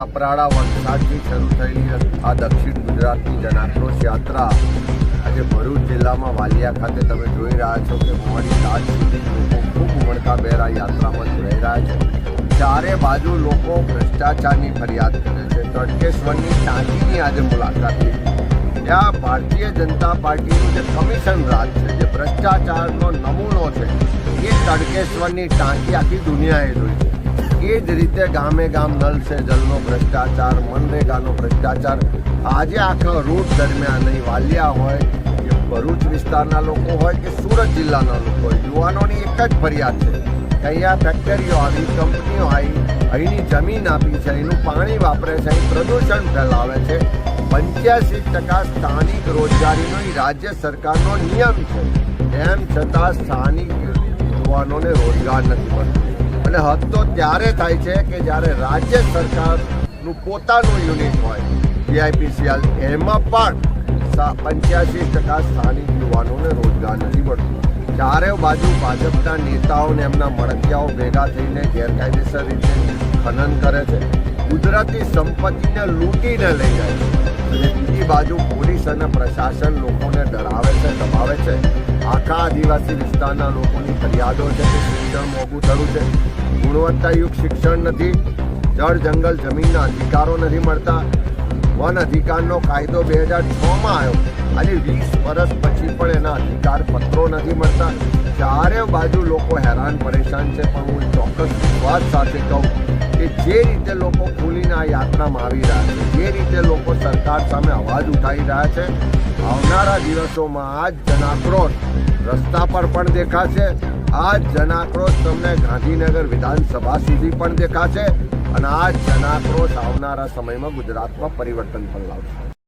કપરાડા વલસાડથી શરૂ થયેલી આ દક્ષિણ ગુજરાતની જનાક્રોશ યાત્રા આજે ભરૂચ જિલ્લામાં વાલિયા ખાતે તમે જોઈ રહ્યા છો કે મોડી રાત સુધી લોકો ખૂબ ઉમળકાભેર આ યાત્રામાં જોડાઈ રહ્યા છે. ચારે બાજુ લોકો ભ્રષ્ટાચારની ફરિયાદ કરે છે. તડકેશ્વરની ટાંકીની આજે મુલાકાત લીધી. ત્યાં ભારતીય જનતા પાર્ટીનું જે કમિશન રાજ છે, જે ભ્રષ્ટાચારનો નમૂનો છે, એ તડકેશ્વરની ટાંકી આખી દુનિયાએ જોઈ છે. એ જ રીતે ગામે ગામ નલ સે જલનો ભ્રષ્ટાચાર, મનરેગાનો ભ્રષ્ટાચાર. આજે આખા રૂટ દરમિયાન નહીં વાલિયા હોય કે ભરૂચ વિસ્તારના લોકો હોય કે સુરત જિલ્લાના લોકો હોય, યુવાનોની એક જ ફરિયાદ છે કે અહીંયા ફેક્ટરીઓ આવી, કંપનીઓ આવી, અહીંની જમીન આપી છે એનું પાણી વાપરે છે, અહીં પ્રદૂષણ ફેલાવે છે. પંચ્યાસી ટકા સ્થાનિક રોજગારીનો રાજ્ય સરકારનો નિયમ છે. એમ છતાં સ્થાનિક યુવાનોને રોજગાર નથી મળતો. અને તો ત્યારે થાય છે કે જ્યારે રાજ્ય સરકારનું પોતાનું યુનિટ હોય, જીઆઈપીસીએલ, એમાં પણ પંચ્યાસી ટકા સ્થાનિક યુવાનોને રોજગાર નથી મળતો. ચારે બાજુ ભાજપના નેતાઓને એમના મળતિયાઓ ભેગા થઈને ગેરકાયદેસર રીતે ખનન કરે છે. કુદરતી સંપત્તિને લૂંટીને લઈ જાય છે. અને બીજી બાજુ પોલીસ અને પ્રશાસન લોકોને ડરાવે છે, દબાવે છે. આખા આદિવાસી વિસ્તારના લોકોની ફરિયાદો છે કે શિક્ષણ મોંઘું થયું છે. ગુણવત્તાયુક્ત શિક્ષણ નથી. જળ, જંગલ, જમીનના અધિકારો નથી મળતા. વન અધિકારનો કાયદો બે હજાર છમાં આવ્યો. આજે વીસ વર્ષ પછી પણ એના અધિકાર પત્રો નથી મળતા. ચારે બાજુ લોકો હેરાન પરેશાન છે. પણ હું ચોક્કસ વાત સાથે કહું કે જે રીતે લોકો ખુલીને આ યાત્રામાં આવી રહ્યા છે, જે રીતે લોકો સરકાર સામે અવાજ ઉઠાવી રહ્યા છે, આવનારા દિવસોમાં આ જનાક્રોશ રસ્તા પર પણ દેખાશે. આ જનાક્રોશ તમને ગાંધીનગર વિધાનસભા સુધી પણ દેખાશે. અને આ જનાક્રોશ આવનારા સમયમાં ગુજરાતમાં પરિવર્તન પણ લાવશે.